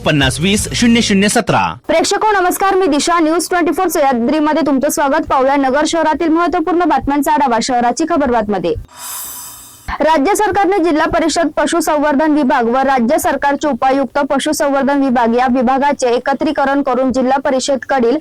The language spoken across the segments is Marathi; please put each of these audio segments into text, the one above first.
पन्नास वीस शून्य शून्य सतरा. प्रेक्षको नमस्कार. मी दिशा. न्यूज ट्वेंटी फोर सह्याद्रीमध्ये तुमचं स्वागत. पाहूया नगर शहरातील महत्त्वपूर्ण बातम्यांचा आढावा शहराची खबरबातमध्ये. राज्य सरकारने जिल्हा परिषद पशुसंवर्धन विभाग व राज्य सरकारचे उपायुक्त पशुसंवर्धन विभाग या विभागाचे एकत्रीकरण करून जिल्हा परिषदकडील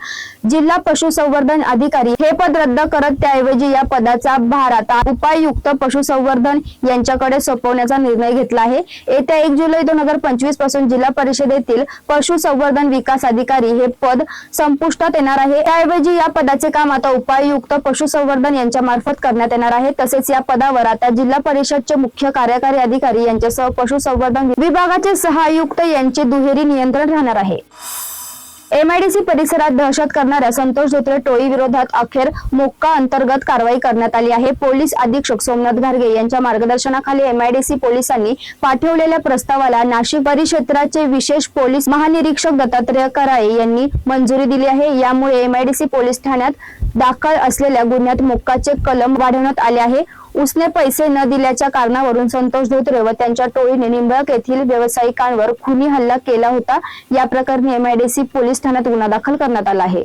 जिल्हा पशुसंवर्धन अधिकारी हे पद रद्द करत त्याऐवजी या पदाचा भार आता उपायुक्त पशुसंवर्धन यांच्याकडे सोपवण्याचा निर्णय घेतला आहे. येत्या एक जुलै दोन हजार पंचवीसपासून जिल्हा परिषदेतील पशुसंवर्धन विकास अधिकारी हे पद संपुष्टात येणार आहे. त्याऐवजी या पदाचे काम आता उपायुक्त पशुसंवर्धन यांच्या मार्फत करण्यात येणार आहे. तसेच या पदावर आता जिल्हा परिषदचे मुख्य कार्यकारी अधिकारी यांच्यासह पशुसंवर्धन विभागाचे सहायुक्त यांचे दुहेरी नियंत्रण राहणार आहे. एमआयडीसी परिसरात दहशत करणाऱ्या संतोष धोत्रे टोळी विरोधात अखेर मोक्का अंतर्गत कारवाई करण्यात आली आहे. पोलीस अधीक्षक सोमनाथ घारगे यांच्या मार्गदर्शनाखाली एमआयडीसी पोलिसांनी पाठवलेल्या प्रस्तावाला नाशिक परिक्षेत्राचे विशेष पोलीस महानिरीक्षक दत्तात्रय कराळे यांनी मंजुरी दिली आहे. यामुळे एमआयडीसी पोलीस ठाण्यात दाखल असलेल्या गुन्ह्यात मोक्काचे कलम वाढवण्यात आले आहे. उसने पैसे न दिल्याच्या कारणावरून संतोष धोत्रे व त्यांच्या टोळीने निंबळक येथील व्यावसायिकांवर खुनी हल्ला केला होता. या प्रकरणी एमआयडीसी पोलीस ठाण्यात गुन्हा दाखल करण्यात आला आहे.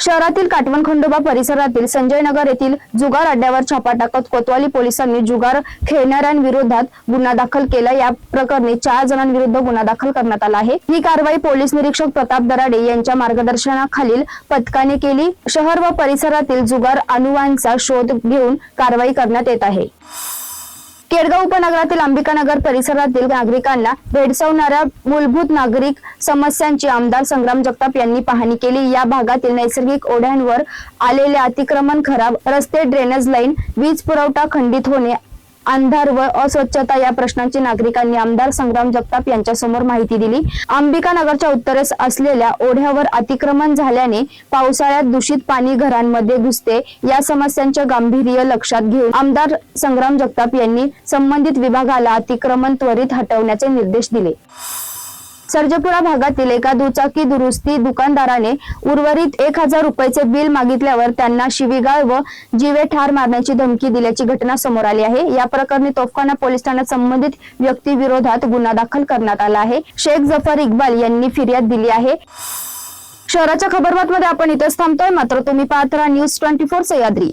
शहरातील काटवण खंडोबा परिसरातील संजय नगर येथील जुगार अड्ड्यावर छापा टाकत कोतवाली पोलिसांनी जुगार खेळणाऱ्यांविरोधात गुन्हा दाखल केला. या प्रकरणी चार जणांविरुद्ध गुन्हा दाखल करण्यात आला आहे. ही कारवाई पोलीस निरीक्षक प्रताप दराडे यांच्या मार्गदर्शनाखालील पथकाने केली. शहर व परिसरातील जुगार अनुवांचा शोध घेऊन कारवाई करण्यात येत आहे. केडगाव उपनगरातील अंबिकानगर परिसरातील नागरिकांना भेडसावणाऱ्या मूलभूत नागरिक समस्यांची आमदार संग्राम जगताप यांनी पाहणी केली. या भागातील नैसर्गिक ओढ्यांवर आलेले अतिक्रमण खराब रस्ते ड्रेनेज लाईन वीज पुरवठा खंडित होणे अंधार व अस्वच्छता या प्रश्नांची नागरिकांनी आमदार संग्राम जगताप यांच्यासमोर माहिती दिली. अंबिका नगरच्या उत्तरेस असलेल्या ओढ्यावर अतिक्रमण झाल्याने पावसाळ्यात दूषित पाणी घरांमध्ये घुसते या समस्यांचे गांभीर्य लक्षात घेऊन आमदार संग्राम जगताप यांनी संबंधित विभागाला अतिक्रमण त्वरित हटवण्याचे निर्देश दिले. सर्जपुरा भागातील एका दुचाकी दुरुस्ती दुकानदाराने उर्वरित एक हजार रुपयाचे बिल मागितल्यावर त्यांना शिवीगाळ व जीवे ठार मारण्याची धमकी दिल्याची घटना समोर आली आहे. या प्रकरणी तोफखाना पोलीस ठाण्यात संबंधित व्यक्ती विरोधात गुन्हा दाखल करण्यात आला आहे. शेख जफर इक्बाल यांनी फिर्याद दिली आहे. शहराच्या खबरबातमध्ये आपण इथेच थांबतोय. मात्र तुम्ही पाहत राहा न्यूज ट्वेंटी फोर सह्याद्री